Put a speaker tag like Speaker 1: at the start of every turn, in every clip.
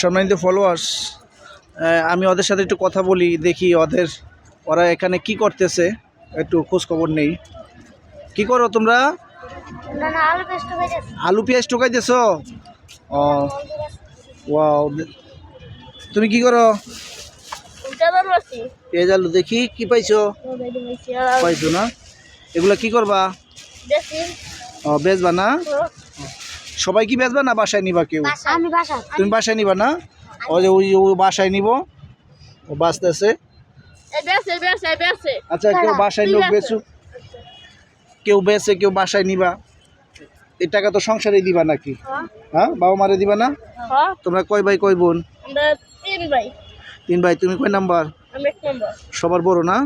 Speaker 1: সম্মানিত ফলোয়ার্স আমি ওদের সাথে একটু কথা বলি দেখি ওদের ওরা এখানে কি করতেছে একটু খোঁজ খবর নেই। কি করো তোমরা?
Speaker 2: আলু
Speaker 1: পেঁয়াজ টোকাইতেছ ও ওয়াও তুমি কি করো? পেঁয়াজ আলু দেখি কি পাইছো? পাইছো না? এগুলা কি করবা? ও বেচবা না? সবাই কি বেচবা না বাসায় নিবা কেউ?
Speaker 2: আমি
Speaker 1: তুমি বাসায় নিবা না? ওই যে ওই ও বাসায় নিব। ও বাঁচতেছে। আচ্ছা কেউ বাসায় লোক বেচু। কেউ বেচে কেউ বাসায় নিবা। এই টাকা তো সংসারে দিবা নাকি? হ্যাঁ বাবা মারে দিবা না? তোমরা কয় ভাই কয় বোন?
Speaker 2: তিন ভাই।
Speaker 1: তিন ভাই তুমি কয় নাম্বার? সবার বড় না?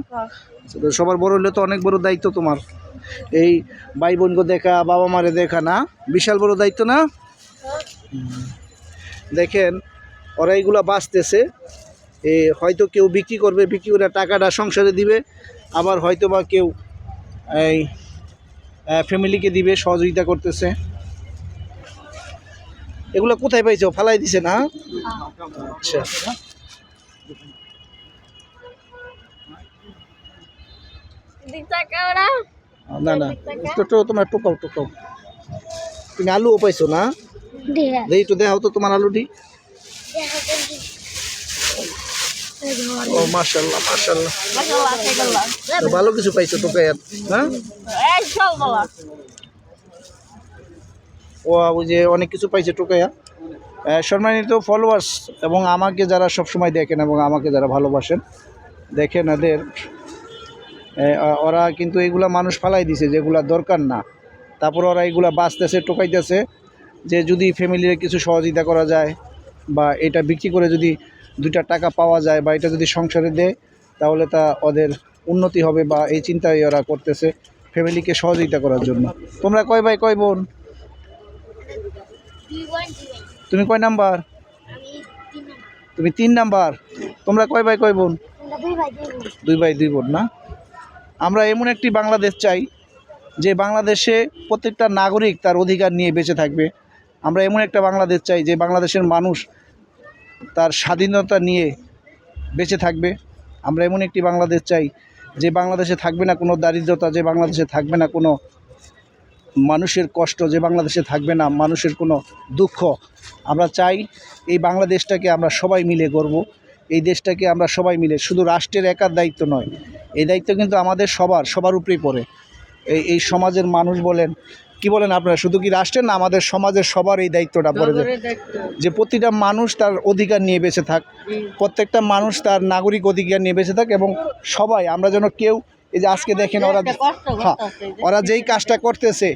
Speaker 1: আচ্ছা, সবার বড় হলে তো অনেক বড় দায়িত্ব তোমার। এই ভাই বোনকে দেখা বাবা মারে দেখা না। বিশাল বড় দায়িত্ব না? দেখেন, ওরা এইগুলা বাঁচতেছে। এ, হয়তো কেউ বিক্রি করবে, বিক্রি করে টাকাটা সংসারে দিবে, আবার হয়তো বা কেউ এই ফ্যামিলিকে দিবে, সহযোগিতা করতেছে। এগুলো কোথায় পাইছো? ফালাই দিছে না? আচ্ছা।
Speaker 2: দিক টাকা ওরা
Speaker 1: না না টোটো তোমার টোকাও টোকাও। তুমি আলুও পাইছো না?
Speaker 2: দিয়ে
Speaker 1: দেখি একটু দেখাও তো তোমার আলুটি। ও তো ভালো কিছু পাইছো তোকে হ্যাঁ ও ওই যে অনেক কিছু পাইছে টোকাইয়া সম্মানিত ফলোয়ার্স এবং আমাকে যারা সবসময় দেখেন এবং আমাকে যারা ভালোবাসেন দেখেন এদের ওরা কিন্তু এগুলা মানুষ ফালাই দিছে যেগুলা দরকার না। তারপর ওরা এগুলা বাঁচতেছে টোকাইতেছে যে যদি ফ্যামিলির কিছু সহযোগিতা করা যায় বা এটা বিক্রি করে যদি দুইটা টাকা পাওয়া যায় বা এটা যদি সংসারে দেয় তাহলে তা ওদের উন্নতি হবে বা এই চিন্তাই ওরা করতেছে ফ্যামিলিকে সহযোগিতা করার জন্য। তোমরা কয় ভাই কয় বোন? তুমি কয় নাম্বার? তুমি তিন নাম্বার। তোমরা কয় ভাই কয় বোন।
Speaker 2: দুই ভাই দুই বোন
Speaker 1: না? আমরা এমন একটি বাংলাদেশ চাই যে বাংলাদেশে প্রত্যেকটা নাগরিক তার অধিকার নিয়ে বেঁচে থাকবে। আমরা এমন একটা বাংলাদেশ চাই যে বাংলাদেশের মানুষ তার স্বাধীনতা নিয়ে বেঁচে থাকবে। আমরা এমন একটি বাংলাদেশ চাই যে বাংলাদেশে থাকবে না কোনো দারিদ্রতা, যে বাংলাদেশে থাকবে না কোনো মানুষের কষ্ট, যে বাংলাদেশে থাকবে না মানুষের কোনো দুঃখ। আমরা চাই এই বাংলাদেশটাকে আমরা সবাই মিলে গড়ব। এই দেশটাকে আমরা সবাই মিলে শুধু রাষ্ট্রের একার দায়িত্ব নয় এই দায়িত্ব কিন্তু আমাদের সবার সবার উপরেই পড়ে। এই এই সমাজের মানুষ বলেন কি বলেন আপনারা শুধু কি রাষ্ট্রের না আমাদের সমাজের সবার এই দায়িত্বটা পড়ে যে যে প্রতিটা মানুষ তার অধিকার নিয়ে বেঁচে থাক প্রত্যেকটা মানুষ তার নাগরিক অধিকার নিয়ে বেঁচে থাক এবং সবাই আমরা যেন কেউ এই যে আজকে দেখেন ওরা হ্যাঁ ওরা যেই কাজটা করতেছে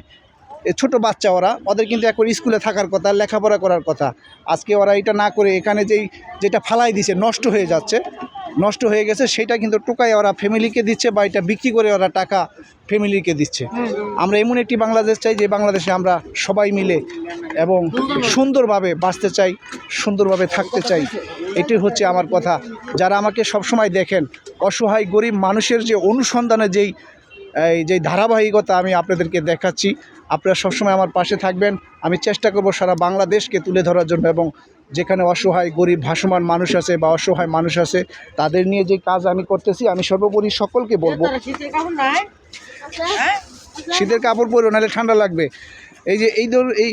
Speaker 1: ছোট বাচ্চা ওরা, ওদের কিন্তু এখন স্কুলে থাকার কথা, লেখাপড়া করার কথা। আজকে ওরা এটা না করে এখানে যেই, যেটা ফালাই দিছে, নষ্ট হয়ে যাচ্ছে, নষ্ট হয়ে গেছে, সেটা কিন্তু টোকায় ওরা ফ্যামিলিকে দিচ্ছে বা এটা বিক্রি করে ওরা টাকা ফ্যামিলিকে দিচ্ছে। আমরা এমন একটি বাংলাদেশ চাই যে বাংলাদেশে আমরা সবাই মিলে এবং সুন্দরভাবে বাঁচতে চাই, সুন্দরভাবে থাকতে চাই। এটি হচ্ছে আমার কথা। যারা আমাকে সবসময় দেখেন, অসহায়, গরিব মানুষের যে অনুসন্ধানে যেই, এই যে ধারাবাহিকতা আমি আপনাদেরকে দেখাচ্ছি আপনারা সবসময় আমার পাশে থাকবেন। আমি চেষ্টা করব সারা বাংলাদেশকে তুলে ধরার জন্য এবং যেখানে অসহায় গরিব ভাসমান মানুষ আছে বা অসহায় মানুষ আছে তাদের নিয়ে যে কাজ আমি করতেছি আমি সর্বোপরি সকলকে বলব। শীতের কাপড় পরো নাহলে ঠান্ডা লাগবে। এই যে এই ধর এই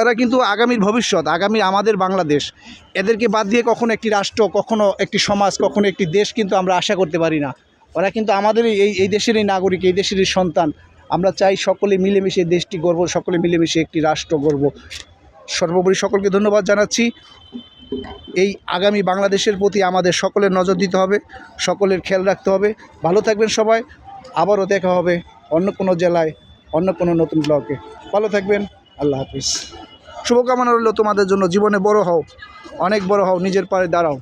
Speaker 1: ওরা কিন্তু আগামীর ভবিষ্যৎ আগামী আমাদের বাংলাদেশ। এদেরকে বাদ দিয়ে কখনো একটি রাষ্ট্র কখনো একটি সমাজ কখনো একটি দেশ কিন্তু আমরা আশা করতে পারি না। ওরা কিন্তু আমাদের এই এই দেশেরই নাগরিক এই দেশেরই সন্তান। আমরা চাই সকলে মিলেমিশে দেশটি গর্ব, সকলে মিলেমিশে একটি রাষ্ট্র গর্ব। সর্বোপরি সকলকে ধন্যবাদ জানাচ্ছি। এই আগামী বাংলাদেশের প্রতি আমাদের সকলের নজর দিতে হবে, সকলের খেয়াল রাখতে হবে। ভালো থাকবেন সবাই, আবারও দেখা হবে অন্য কোনো জেলায়, অন্য কোনো নতুন ব্লকে ভালো থাকবেন, আল্লাহ হাফিজ। শুভকামনা রইল তোমাদের জন্য। জীবনে বড় হও, অনেক বড় হও, নিজের পায়ে দাঁড়াও।